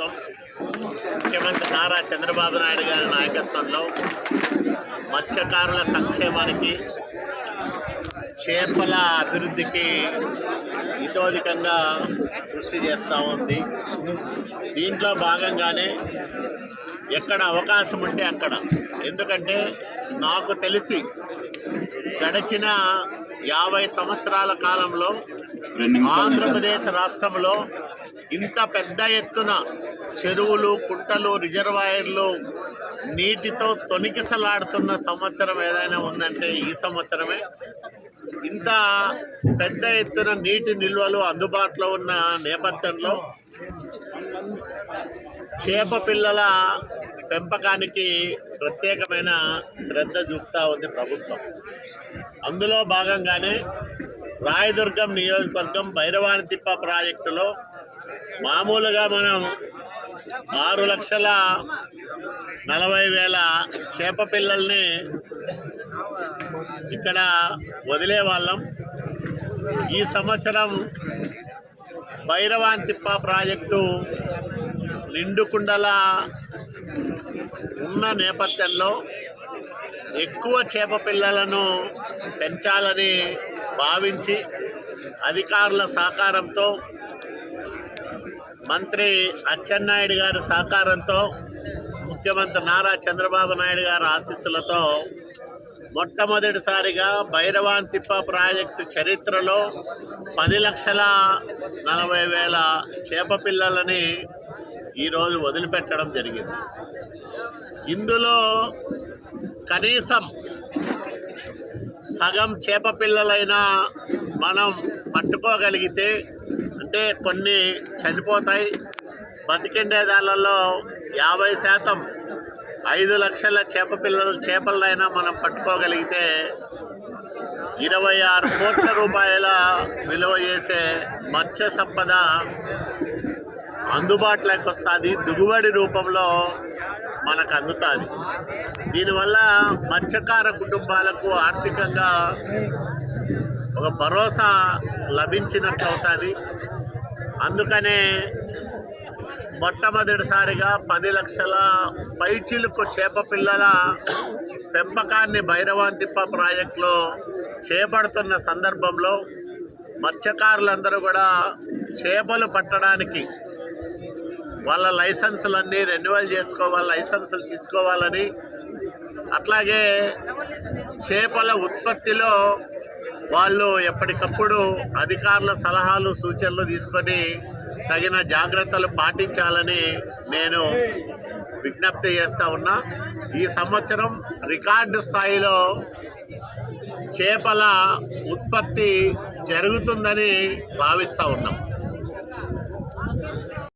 ప్రభుత్వం ముఖ్యమంత్రి నారా చంద్రబాబు నాయుడు గారి నాయకత్వంలో మత్స్యకారుల సంక్షేమానికి చేపల అభివృద్ధికి ఇతోధికంగా కృషి చేస్తూ ఉంది. దీంట్లో భాగంగానే ఎక్కడ అవకాశం ఉంటే అక్కడ. ఎందుకంటే నాకు తెలిసి గడిచిన యాభై సంవత్సరాల కాలంలో ఆంధ్రప్రదేశ్ రాష్ట్రంలో ఇంత పెద్ద ఎత్తున చెరువులు కుంటలు రిజర్వాయర్లు నీటితో తొనికిసలాడుతున్న సంవత్సరం ఏదైనా ఉందంటే ఈ సంవత్సరమే. ఇంత పెద్ద ఎత్తున నీటి నిల్వలు అందుబాటులో ఉన్న నేపథ్యంలో చేప పిల్లల పెంపకానికి ప్రత్యేకమైన శ్రద్ధ చూపుతా ఉంది ప్రభుత్వం. అందులో భాగంగానే రాయదుర్గం నియోజకవర్గం భైరవాణితిప్ప ప్రాజెక్టులో మామూలుగా మనం ఆరు లక్షల నలభై వేల చేప పిల్లల్ని ఇక్కడ వదిలే వాళ్ళం. ఈ సంవత్సరం భైరవాంతిప్ప ప్రాజెక్టు నిండుకుండల ఉన్న నేపథ్యంలో ఎక్కువ చేప పిల్లలను పెంచాలని భావించి అధికారుల సహకారంతో మంత్రి అచ్చెన్నాయుడు గారి సహకారంతో ముఖ్యమంత్రి నారా చంద్రబాబు నాయుడు గారి ఆశీస్సులతో మొట్టమొదటిసారిగా భైరవాన్ తిప్ప ప్రాజెక్టు చరిత్రలో పది లక్షల నలభై వేల చేప పిల్లలని ఈరోజు వదిలిపెట్టడం జరిగింది. ఇందులో కనీసం సగం చేప పిల్లలైనా మనం పట్టుకోగలిగితే అంటే కొన్ని చనిపోతాయి. బతికిండే దానిలలో యాభై శాతం ఐదు లక్షల చేప పిల్లలు చేపలైనా మనం పట్టుకోగలిగితే ఇరవై ఆరు కోట్ల రూపాయల విలువ చేసే మత్స్య సంపద అందుబాటులోకి వస్తుంది. దిగుబడి రూపంలో మనకు అందుతుంది. దీనివల్ల మత్స్యకార కుటుంబాలకు ఆర్థికంగా ఒక భరోసా లభించినట్లు అవుతుంది అందుకనే మొట్టమొదటిసారిగా పది లక్షల పైచిలుకు చేప పిల్లల పెంపకాన్ని భైరవాంతిప్ప ప్రాజెక్టులో చేపడుతున్న సందర్భంలో మత్స్యకారులందరూ కూడా చేపలు పట్టడానికి వాళ్ళ లైసెన్సులన్నీ రెన్యువల్ చేసుకోవాలి లైసెన్సులు తీసుకోవాలని. అట్లాగే చేపల ఉత్పత్తిలో వాళ్ళు ఎప్పటికప్పుడు అధికారుల సలహాలు సూచనలు తీసుకొని తగిన జాగ్రత్తలు పాటించాలని నేను విజ్ఞప్తి చేస్తా ఉన్నా. ఈ సంవత్సరం రికార్డు స్థాయిలో చేపల ఉత్పత్తి జరుగుతుందని భావిస్తూ ఉన్నాం.